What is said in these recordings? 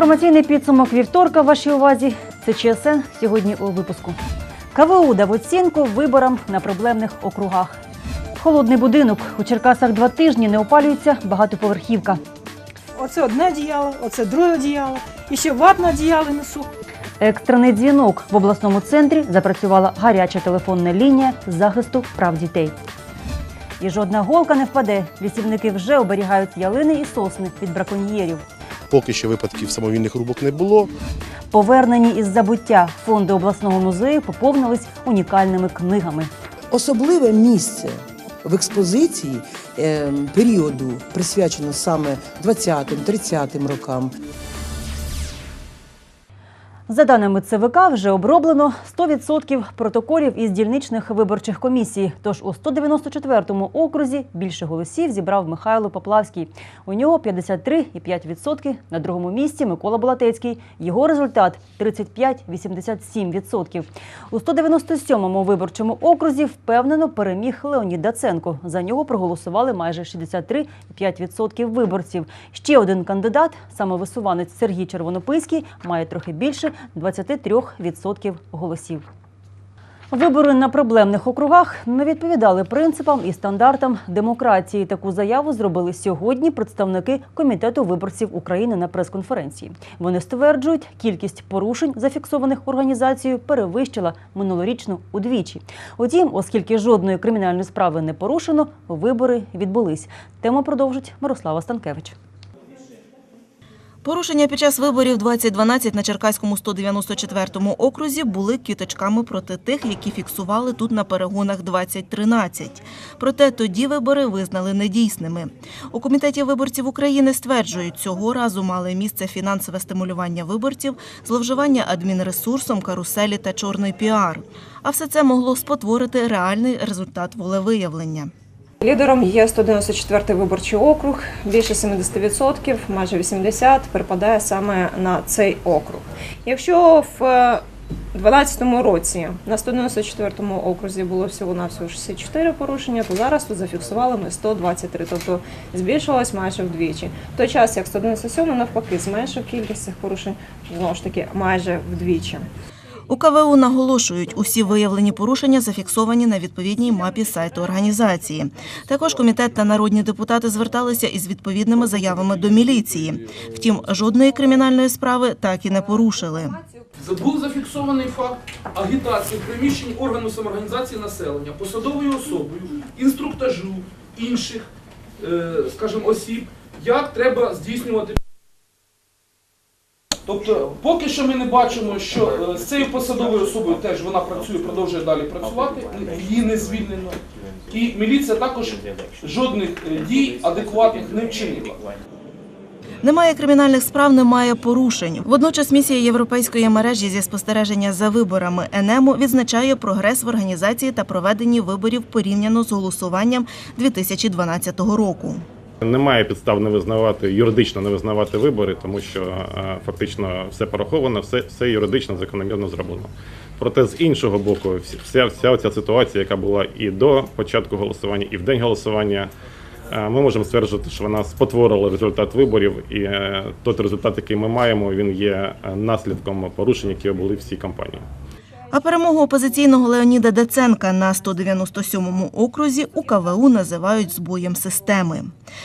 Інформаційний підсумок вівторка в вашій увазі. Це ЧСН сьогодні у випуску. КВУ дав оцінку виборам на проблемних округах. Холодний будинок. У Черкасах два тижні не опалюється багатоповерхівка. Оце одне одіяло, оце друге одіяло, і ще ватне одіяло несу. Екстрений дзвінок в обласному центрі запрацювала гаряча телефонна лінія захисту прав дітей. І жодна голка не впаде. Лісівники вже оберігають ялини і сосни від браконьєрів. Поки що випадків самовільних рубок не було. Повернені із забуття фонди обласного музею поповнились унікальними книгами. Особливе місце в експозиції е, періоду присвячено саме 20-30 рокам. За даними ЦВК, вже оброблено 100% протоколів із дільничних виборчих комісій. Тож у 194-му окрузі більше голосів зібрав Михайло Поплавський. У нього 53,5%. На другому місці Микола Балатецький. Його результат 35,87%. У 197-му виборчому окрузі впевнено переміг Леонід Даценко. За нього проголосували майже 63,5% виборців. Ще один кандидат, самовисуванець Сергій Червонописький, має трохи більше 23% голосів. Вибори на проблемних округах не відповідали принципам і стандартам демократії. Таку заяву зробили сьогодні представники комітету виборців України на прес-конференції. Вони стверджують, кількість порушень, зафіксованих організацією, перевищила минулорічну удвічі. Утім, оскільки жодної кримінальної справи не порушено, вибори відбулись. Тему продовжить Мирослава Станкевич. Порушення під час виборів 2012 на Черкаському 194-му окрузі були квіточками проти тих, які фіксували тут на перегонах 2013. Проте тоді вибори визнали недійсними. У комітеті виборців України стверджують, цього разу мали місце фінансове стимулювання виборців, зловживання адмінресурсом, каруселі та чорний піар. А все це могло спотворити реальний результат волевиявлення. Лідером є 194 виборчий округ. Більше 70%, майже 80% припадає саме на цей округ. Якщо в 2012 році на 194 окрузі було всього навсього 64 порушення, то зараз тут зафіксували ми 123, тобто збільшилось майже вдвічі. В той час, як 197 навпаки, зменшив кількість цих порушень знову ж таки майже вдвічі. У КВУ наголошують, усі виявлені порушення зафіксовані на відповідній мапі сайту організації. Також комітет та народні депутати зверталися із відповідними заявами до міліції. Втім, жодної кримінальної справи так і не порушили. Був зафіксований факт агітації в приміщенні органу самоорганізації населення посадовою особою, інструктажу інших, е, скажімо, осіб, як треба здійснювати. Тобто, поки що ми не бачимо, що е, з цією посадовою особою теж вона працює, продовжує далі працювати, її не звільнено. І міліція також жодних е, дій адекватних не вчинила. Немає кримінальних справ, немає порушень. Водночас місія європейської мережі зі спостереження за виборами ЕНЕМу відзначає прогрес в організації та проведенні виборів порівняно з голосуванням 2012 року. Немає підстав не визнавати юридично не визнавати вибори, тому що е, фактично все пораховано, все, все юридично закономірно зроблено. Проте з іншого боку, вся вся ця ситуація, яка була і до початку голосування, і в день голосування, е, ми можемо стверджувати, що вона спотворила результат виборів, і е, той результат, який ми маємо, він є наслідком порушень, які були в цій кампанії. А перемогу опозиційного Леоніда Даценка на 197-му окрузі у КВУ називають збоєм системи.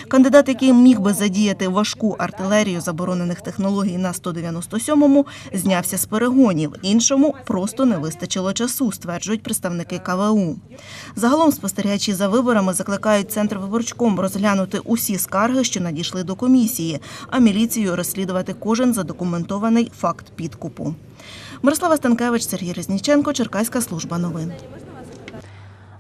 Кандидат, який міг би задіяти важку артилерію заборонених технологій на 197-му, знявся з перегонів. Іншому просто не вистачило часу, стверджують представники КВУ. Загалом спостерігачі за виборами закликають центр виборчком розглянути усі скарги, що надійшли до комісії, а міліцію розслідувати кожен задокументований факт підкупу. Мирослава Станкевич, Сергій Резніченко, Черкаська служба новин.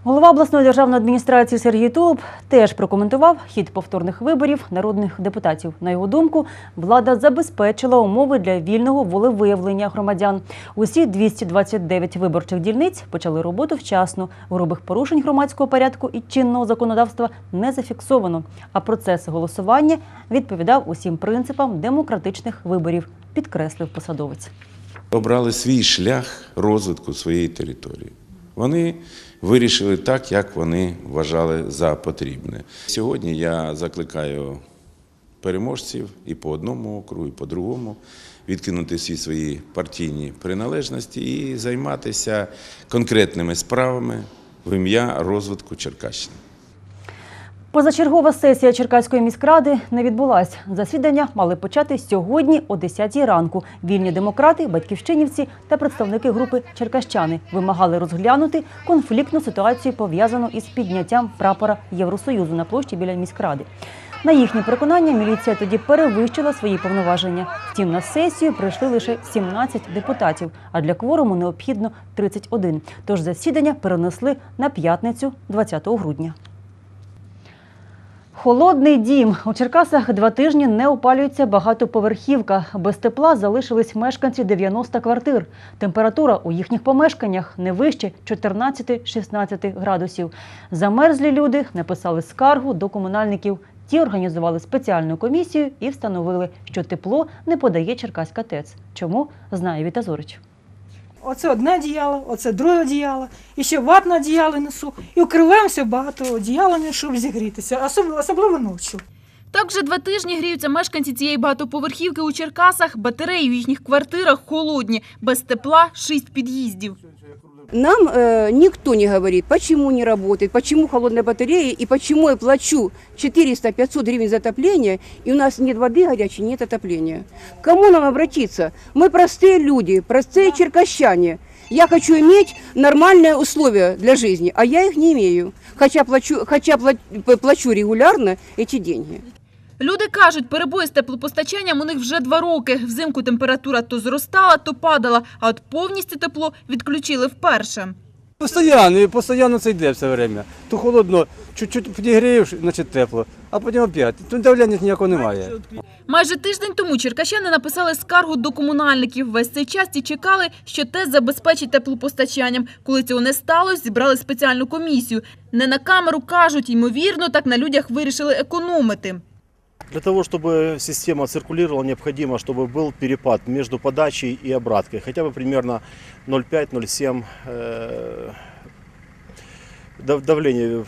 Голова обласної державної адміністрації Сергій Тулуб теж прокоментував хід повторних виборів народних депутатів. На його думку, влада забезпечила умови для вільного волевиявлення громадян. Усі 229 виборчих дільниць почали роботу вчасно. Грубих порушень громадського порядку і чинного законодавства не зафіксовано. А процес голосування відповідав усім принципам демократичних виборів, підкреслив посадовець. Обрали свій шлях розвитку своєї території. Вони вирішили так, як вони вважали за потрібне. Сьогодні я закликаю переможців і по одному округу, і по другому, відкинути всі свої партійні приналежності і займатися конкретними справами в ім'я розвитку Черкащини. Позачергова сесія Черкаської міськради не відбулась. Засідання мали почати сьогодні о 10 ранку. Вільні демократи, батьківщинівці та представники групи Черкащани вимагали розглянути конфліктну ситуацію, пов'язану із підняттям прапора Євросоюзу на площі біля міськради. На їхнє переконання, міліція тоді перевищила свої повноваження. Втім, на сесію прийшли лише 17 депутатів, а для кворуму необхідно 31. Тож засідання перенесли на п'ятницю 20 грудня. Холодний дім. У Черкасах два тижні не опалюється багатоповерхівка. Без тепла залишились мешканці 90 квартир. Температура у їхніх помешканнях не вище 14-16 градусів. Замерзлі люди написали скаргу до комунальників. Ті організували спеціальну комісію і встановили, що тепло не подає Черкаська ТЕЦ. Чому знає Віта Зорич. Оце одне одіяло, оце друге одіяло, і ще ватне одіяло несу. І укриваємося багато одіялами, щоб зігрітися, особливо, ночі. Так вже два тижні гріються мешканці цієї багатоповерхівки у Черкасах. Батареї у їхніх квартирах холодні, без тепла шість під'їздів. Нам э, никто не говорит, почему не работает, почему холодная батарея и почему я плачу 400-500 гривен за отопление, и у нас нет воды горячей, нет отопления. К кому нам обратиться? Мы простые люди, простые черкащане. Я хочу иметь нормальные условия для жизни, а я их не имею, хотя плачу, хотя пла- плачу регулярно эти деньги. Люди кажуть, перебої з теплопостачанням у них вже два роки. Взимку температура то зростала, то падала, а от повністю тепло відключили вперше. Постоянно, і постійно це йде все время. То холодно, чуть-чуть підігрієш, значить тепло, а потім опять. Тут давлення ніякого немає. Майже тиждень тому черкащани написали скаргу до комунальників. Весь цей час ті чекали, що ТЕС забезпечить теплопостачанням. Коли цього не сталося, зібрали спеціальну комісію. Не на камеру кажуть, ймовірно, так на людях вирішили економити. Для того, чтобы система циркулировала, необходимо, чтобы был перепад между подачей и обраткой, хотя бы примерно 0,5-0,7 э, дав- давление.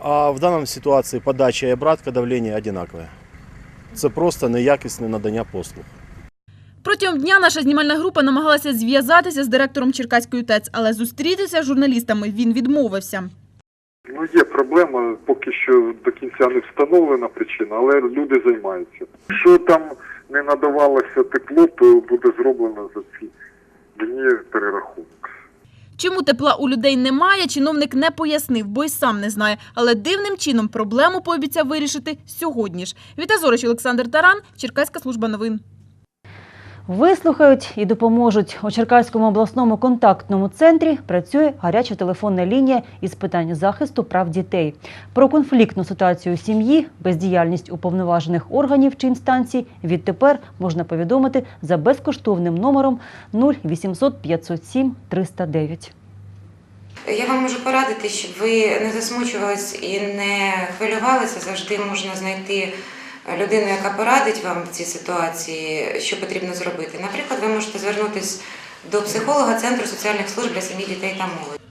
А в данной ситуации подача и обратка давления одинаковое. Це просто неякісне надання послуг. Протягом дня наша знімальна група намагалася зв'язатися з директором Черкаської ТЕЦ, але зустрітися з журналістами він відмовився. Ну, є проблема, поки що до кінця не встановлена причина, але люди займаються. Якщо там не надавалося тепло, то буде зроблено за ці дні перерахунок. Чому тепла у людей немає, чиновник не пояснив, бо й сам не знає. Але дивним чином проблему пообіцяв вирішити сьогодні ж. Віта Зорич, Олександр Таран, Черкаська служба новин. Вислухають і допоможуть. У Черкаському обласному контактному центрі працює гаряча телефонна лінія із питань захисту прав дітей. Про конфліктну ситуацію сім'ї, бездіяльність уповноважених органів чи інстанцій відтепер можна повідомити за безкоштовним номером 0800 507 309. Я вам можу порадити, щоб ви не засмучувались і не хвилювалися. Завжди можна знайти людину, яка порадить вам в цій ситуації, що потрібно зробити. Наприклад, ви можете звернутися до психолога Центру соціальних служб для сім'ї, дітей та молоді.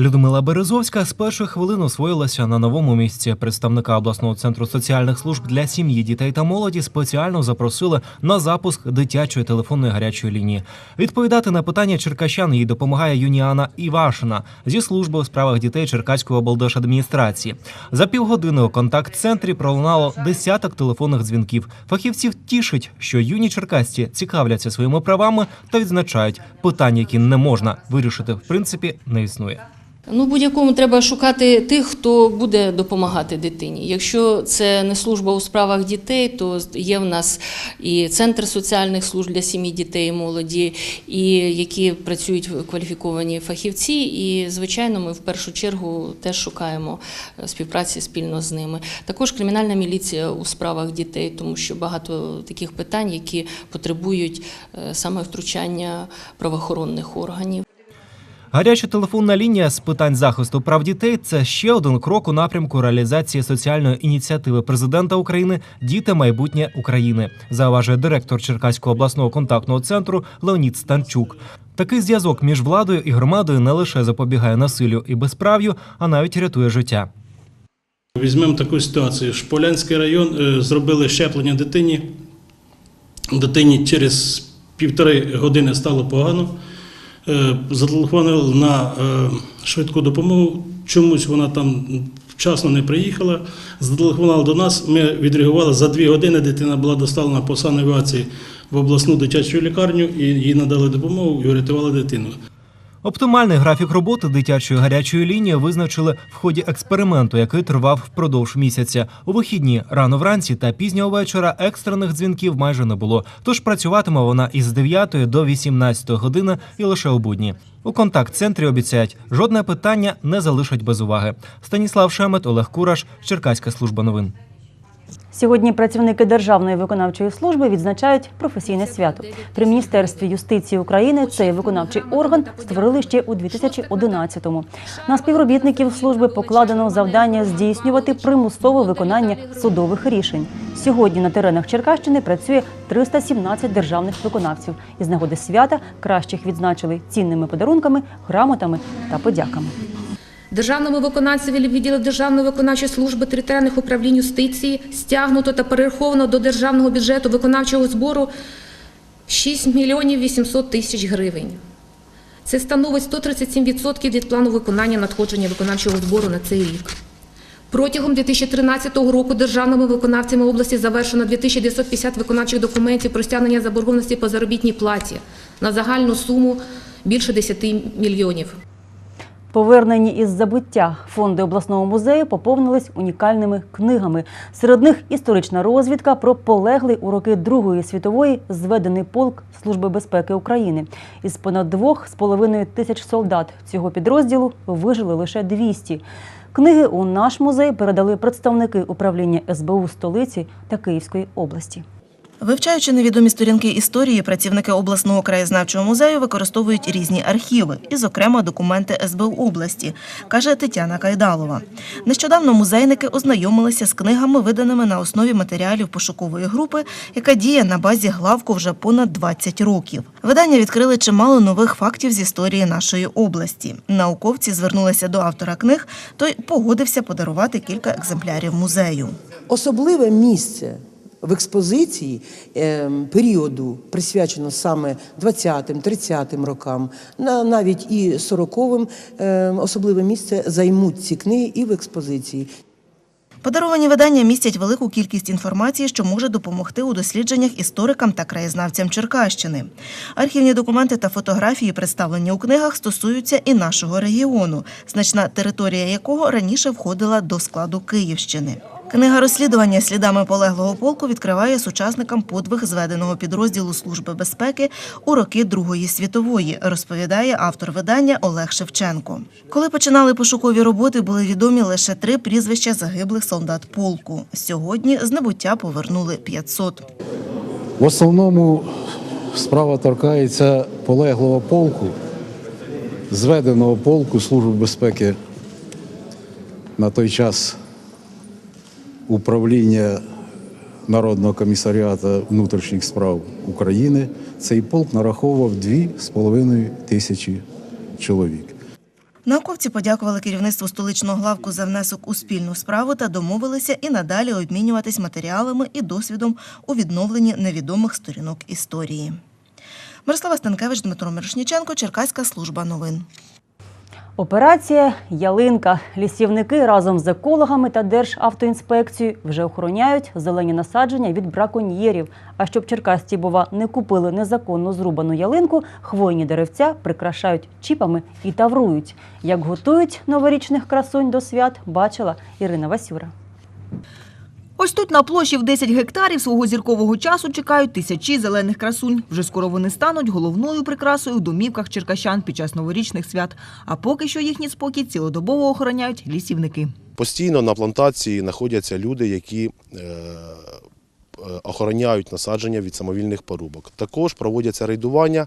Людмила Березовська з перших хвилин освоїлася на новому місці. Представника обласного центру соціальних служб для сім'ї, дітей та молоді спеціально запросили на запуск дитячої телефонної гарячої лінії. Відповідати на питання черкащан їй допомагає Юніана Івашина зі служби у справах дітей Черкаської облдержадміністрації. За півгодини у контакт-центрі пролунало десяток телефонних дзвінків. Фахівців тішить, що юні черкасці цікавляться своїми правами та відзначають, питань, які не можна вирішити, в принципі, не існує. Ну, будь-якому треба шукати тих, хто буде допомагати дитині. Якщо це не служба у справах дітей, то є в нас і центр соціальних служб для сім'ї, дітей і молоді, і які працюють кваліфіковані фахівці. І, звичайно, ми в першу чергу теж шукаємо е, співпраці спільно з ними. Також кримінальна міліція у справах дітей, тому що багато таких питань, які потребують е, саме втручання правоохоронних органів. Гаряча телефонна лінія з питань захисту прав дітей це ще один крок у напрямку реалізації соціальної ініціативи президента України Діти майбутнє України, зауважує директор Черкаського обласного контактного центру Леонід Станчук. Такий зв'язок між владою і громадою не лише запобігає насиллю і безправ'ю, а навіть рятує життя. Візьмемо таку ситуацію. Шполянський район е, зробили щеплення дитині. Дитині через півтори години стало погано. Е, Зателефонували на е, швидку допомогу. Чомусь вона там вчасно не приїхала. Зателефонували до нас. Ми відреагували за дві години. Дитина була доставлена по санавіації в обласну дитячу лікарню і їй надали допомогу і врятували дитину. Оптимальний графік роботи дитячої гарячої лінії визначили в ході експерименту, який тривав впродовж місяця. У вихідні рано вранці та пізнього вечора екстрених дзвінків майже не було. Тож працюватиме вона із 9 до 18 години і лише у будні. У контакт-центрі обіцяють, жодне питання не залишать без уваги. Станіслав Шемет, Олег Кураш, Черкаська служба новин. Сьогодні працівники Державної виконавчої служби відзначають професійне свято. При міністерстві юстиції України цей виконавчий орган створили ще у 2011-му. На співробітників служби покладено завдання здійснювати примусове виконання судових рішень. Сьогодні на теренах Черкащини працює 317 державних виконавців. Із нагоди свята кращих відзначили цінними подарунками, грамотами та подяками. Державному виконавцеві відділу Державної виконавчої служби територіальних управлінь юстиції стягнуто та перераховано до державного бюджету виконавчого збору 6 мільйонів 800 тисяч гривень. Це становить 137% від плану виконання надходження виконавчого збору на цей рік. Протягом 2013 року державними виконавцями області завершено 2950 виконавчих документів про стягнення заборгованості по заробітній платі на загальну суму більше 10 мільйонів. Повернені із забуття фонди обласного музею поповнились унікальними книгами. Серед них історична розвідка про полеглий у роки Другої світової зведений полк Служби безпеки України. Із понад двох з половиною тисяч солдат цього підрозділу вижили лише 200. Книги у наш музей передали представники управління СБУ столиці та Київської області. Вивчаючи невідомі сторінки історії, працівники обласного краєзнавчого музею використовують різні архіви, і, зокрема, документи СБУ області, каже Тетяна Кайдалова. Нещодавно музейники ознайомилися з книгами, виданими на основі матеріалів пошукової групи, яка діє на базі главку вже понад 20 років. Видання відкрили чимало нових фактів з історії нашої області. Науковці звернулися до автора книг, той погодився подарувати кілька екземплярів музею. Особливе місце в експозиції е, періоду присвячено саме 20-30 рокам, на- навіть і 40-м е, особливе місце займуть ці книги і в експозиції. Подаровані видання містять велику кількість інформації, що може допомогти у дослідженнях історикам та краєзнавцям Черкащини. Архівні документи та фотографії, представлені у книгах, стосуються і нашого регіону, значна територія якого раніше входила до складу Київщини. Книга розслідування слідами полеглого полку відкриває сучасникам подвиг зведеного підрозділу Служби безпеки у роки Другої світової, розповідає автор видання Олег Шевченко. Коли починали пошукові роботи, були відомі лише три прізвища загиблих солдат полку. Сьогодні з небуття повернули 500. В основному справа торкається полеглого полку, зведеного полку Служби безпеки на той час управління Народного комісаріату внутрішніх справ України. Цей полк нараховував 2,5 тисячі чоловік. Науковці подякували керівництву столичного главку за внесок у спільну справу та домовилися і надалі обмінюватись матеріалами і досвідом у відновленні невідомих сторінок історії. Мирослава Станкевич, Дмитро Мирошніченко, Черкаська служба новин. Операція Ялинка. Лісівники разом з екологами та Державтоінспекцією вже охороняють зелені насадження від браконьєрів. А щоб черкасті, бува, не купили незаконно зрубану ялинку, хвойні деревця прикрашають чіпами і таврують. Як готують новорічних красунь до свят, бачила Ірина Васюра. Ось тут на площі в 10 гектарів свого зіркового часу чекають тисячі зелених красунь. Вже скоро вони стануть головною прикрасою у домівках черкащан під час новорічних свят. А поки що їхній спокій цілодобово охороняють лісівники. Постійно на плантації знаходяться люди, які е, охороняють насадження від самовільних порубок. Також проводяться рейдування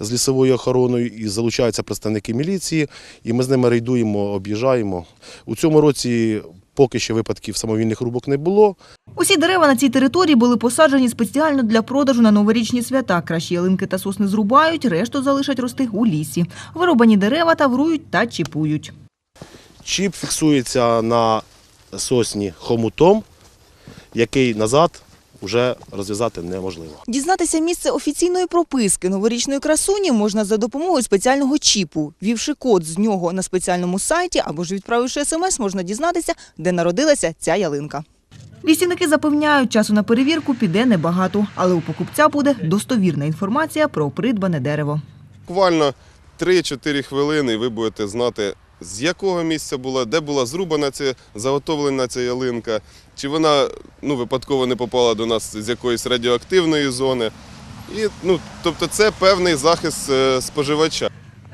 з лісовою охороною і залучаються представники міліції, і ми з ними рейдуємо, об'їжджаємо. У цьому році поки що випадків самовільних рубок не було. Усі дерева на цій території були посаджені спеціально для продажу на новорічні свята. Кращі ялинки та сосни зрубають, решту залишать рости у лісі. Вирубані дерева таврують та чіпують. Чіп фіксується на сосні хомутом, який назад вже розв'язати неможливо. Дізнатися місце офіційної прописки новорічної красуні можна за допомогою спеціального чіпу. Вівши код з нього на спеціальному сайті або ж відправивши смс, можна дізнатися, де народилася ця ялинка. Лісівники запевняють, часу на перевірку піде небагато, але у покупця буде достовірна інформація про придбане дерево. Буквально 3-4 хвилини, і ви будете знати, з якого місця була, де була зрубана ця заготовлена ця ялинка, чи вона ну, випадково не попала до нас з якоїсь радіоактивної зони. І, ну, тобто це певний захист е, споживача.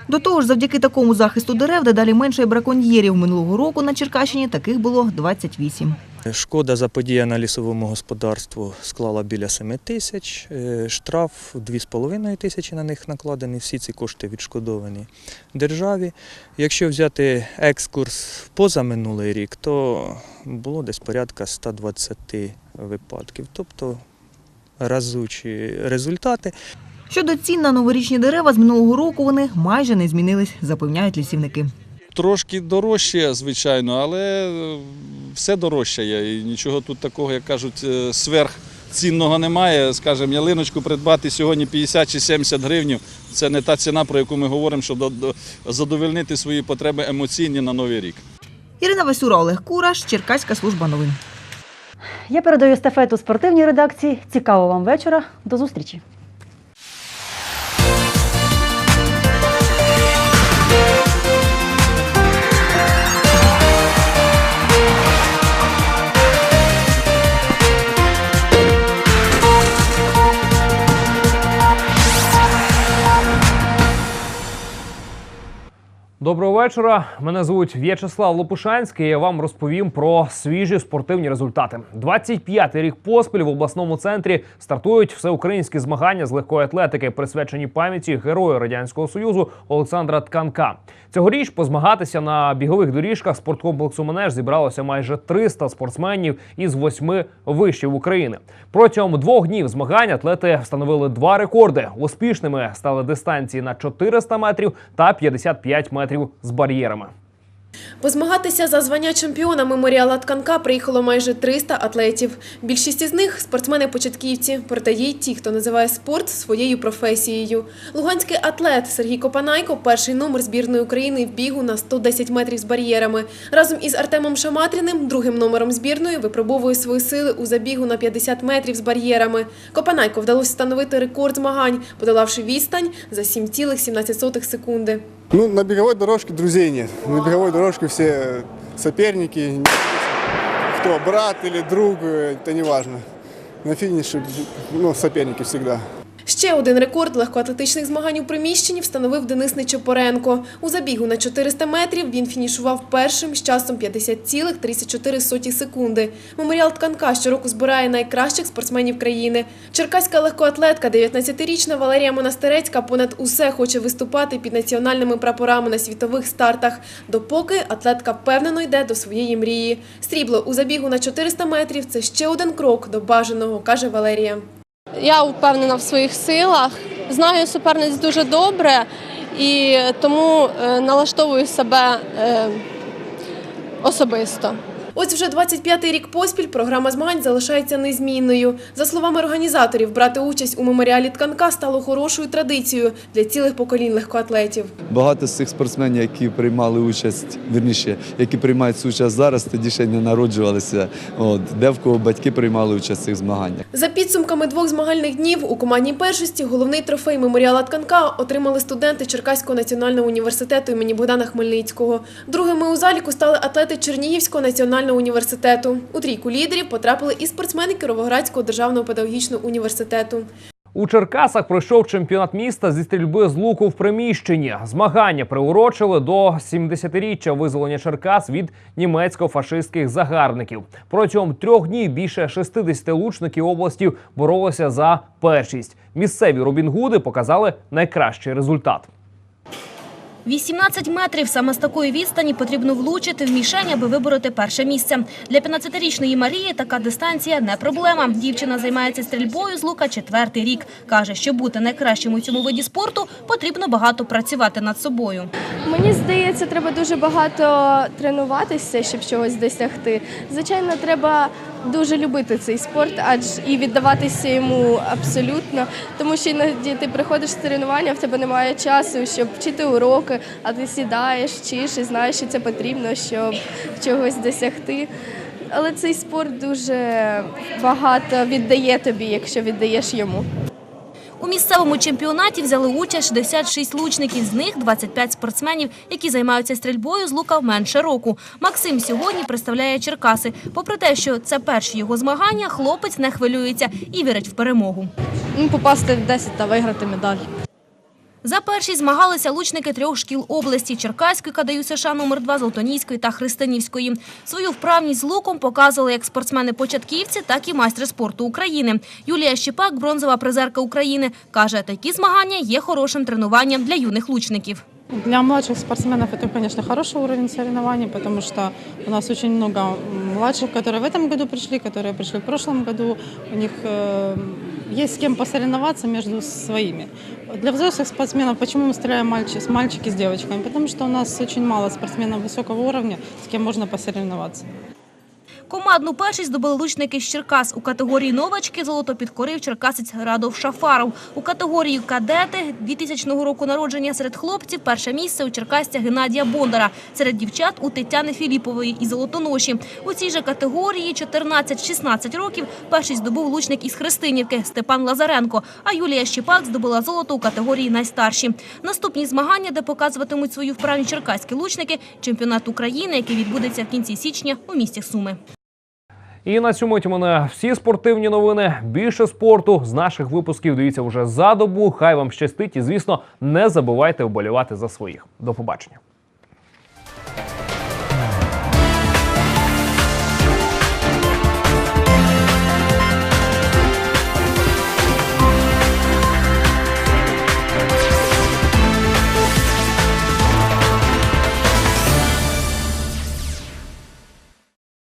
До того ж, завдяки такому захисту дерев дедалі менше браконьєрів. Минулого року на Черкащині таких було 28. Шкода заподіяна лісовому господарству склала біля 7 тисяч, е, штраф 2,5 тисячі на них накладений, всі ці кошти відшкодовані державі. Якщо взяти екскурс в позаминулий рік, то було десь порядка 120 випадків, тобто разучі результати. Щодо цін на новорічні дерева з минулого року вони майже не змінились, запевняють лісівники. Трошки дорожче, звичайно, але е, все дорожчає. І нічого тут такого, як кажуть, е, сверхцінного немає. Скажімо, ялиночку придбати сьогодні 50 чи 70 гривнів – це не та ціна, про яку ми говоримо, щоб до- до- задовольнити свої потреби емоційні на Новий рік. Ірина Васюра, Олег Кураш, Черкаська служба новин. Я передаю естафету спортивній редакції. Цікавого вам вечора. До зустрічі. Доброго вечора. Мене звуть В'ячеслав Лопушанський. Я вам розповім про свіжі спортивні результати. 25-й рік поспіль в обласному центрі стартують всеукраїнські змагання з легкої атлетики, присвячені пам'яті героя радянського союзу Олександра Тканка. Цьогоріч позмагатися на бігових доріжках спорткомплексу Манеж зібралося майже 300 спортсменів із восьми вишів України. Протягом двох днів змагань атлети встановили два рекорди. Успішними стали дистанції на 400 метрів та 55 метрів з бар'єрами. Позмагатися за звання чемпіона меморіала Тканка приїхало майже 300 атлетів. Більшість із них – спортсмени-початківці, проте є й ті, хто називає спорт своєю професією. Луганський атлет Сергій Копанайко – перший номер збірної України в бігу на 110 метрів з бар'єрами. Разом із Артемом Шаматріним, другим номером збірної, випробовує свої сили у забігу на 50 метрів з бар'єрами. Копанайко вдалося встановити рекорд змагань, подолавши відстань за 7,17 секунди. Ну, на беговой дорожке друзей нет. На беговой дорожке все соперники. Кто, брат или друг, это не важно. На финише, ну, соперники всегда. Ще один рекорд легкоатлетичних змагань у приміщенні встановив Денис Нечопоренко. У забігу на 400 метрів він фінішував першим з часом 50,34 секунди. Меморіал Тканка щороку збирає найкращих спортсменів країни. Черкаська легкоатлетка, 19-річна Валерія Монастирецька понад усе хоче виступати під національними прапорами на світових стартах, допоки атлетка впевнено йде до своєї мрії. Срібло у забігу на 400 метрів – це ще один крок до бажаного, каже Валерія. Я впевнена в своїх силах, знаю суперниць дуже добре і тому е, налаштовую себе е, особисто. Ось вже 25-й рік поспіль програма змагань залишається незмінною. За словами організаторів, брати участь у меморіалі тканка стало хорошою традицією для цілих поколінь легкоатлетів. Багато з цих спортсменів, які приймали участь, вірніше, які приймають участь зараз, тоді ще не народжувалися. От, де в кого батьки приймали участь в цих змаганнях. За підсумками двох змагальних днів у командній першості головний трофей меморіала тканка отримали студенти Черкаського національного університету імені Богдана Хмельницького. Другими у заліку стали атлети Чернігівського національного університету. У трійку лідерів потрапили і спортсмени Кіровоградського державного педагогічного університету. У Черкасах пройшов чемпіонат міста зі стрільби з луку в приміщенні. Змагання приурочили до 70-річчя визволення Черкас від німецько-фашистських загарбників. Протягом трьох днів більше 60 лучників області боролися за першість. Місцеві Робінгуди показали найкращий результат. 18 метрів. Саме з такої відстані потрібно влучити в мішень, аби вибороти перше місце. Для 15-річної Марії така дистанція не проблема. Дівчина займається стрільбою з лука четвертий рік. Каже, щоб бути найкращим у цьому виді спорту, потрібно багато працювати над собою. Мені здається, треба дуже багато тренуватися, щоб чогось досягти. Звичайно, треба дуже любити цей спорт, адже і віддаватися йому абсолютно. Тому що іноді ти приходиш з тренування, в тебе немає часу, щоб вчити уроки, а ти сідаєш, вчиш і знаєш, що це потрібно, щоб чогось досягти. Але цей спорт дуже багато віддає тобі, якщо віддаєш йому. У місцевому чемпіонаті взяли участь 66 лучників, з них 25 спортсменів, які займаються стрільбою з лука менше року. Максим сьогодні представляє Черкаси. Попри те, що це перші його змагання, хлопець не хвилюється і вірить в перемогу. Ну, попасти в 10 та виграти медаль. За перші змагалися лучники трьох шкіл області – Черкаської КДЮ США номер 2 Золотоніської та Христинівської. Свою вправність з луком показували як спортсмени-початківці, так і майстри спорту України. Юлія Щепак – бронзова призерка України. Каже, такі змагання є хорошим тренуванням для юних лучників. Для младших спортсменов это, конечно, хороший уровень соревнований, потому что у нас очень много младших, которые в этом году пришли, которые пришли в прошлом году. У них э, есть с кем посоревноваться между своими. Для взрослых спортсменов, почему мы стреляем мальчи, с мальчики с девочками? Потому что у нас очень мало спортсменов высокого уровня, с кем можно посоревноваться. Командну першість здобули лучники з Черкас. У категорії новачки золото підкорив черкасець Радов Шафаров. У категорії кадети 2000 року народження серед хлопців перше місце у черкасця Геннадія Бондара. Серед дівчат у Тетяни Філіпової і Золотоноші. У цій же категорії 14-16 років першість здобув лучник із Христинівки Степан Лазаренко. А Юлія Щепак здобула золото у категорії найстарші. Наступні змагання, де показуватимуть свою вправні черкаські лучники – чемпіонат України, який відбудеться в кінці січня у місті Суми. І на цьому мене всі спортивні новини. Більше спорту з наших випусків дивіться вже за добу. Хай вам щастить і, звісно, не забувайте вболівати за своїх. До побачення.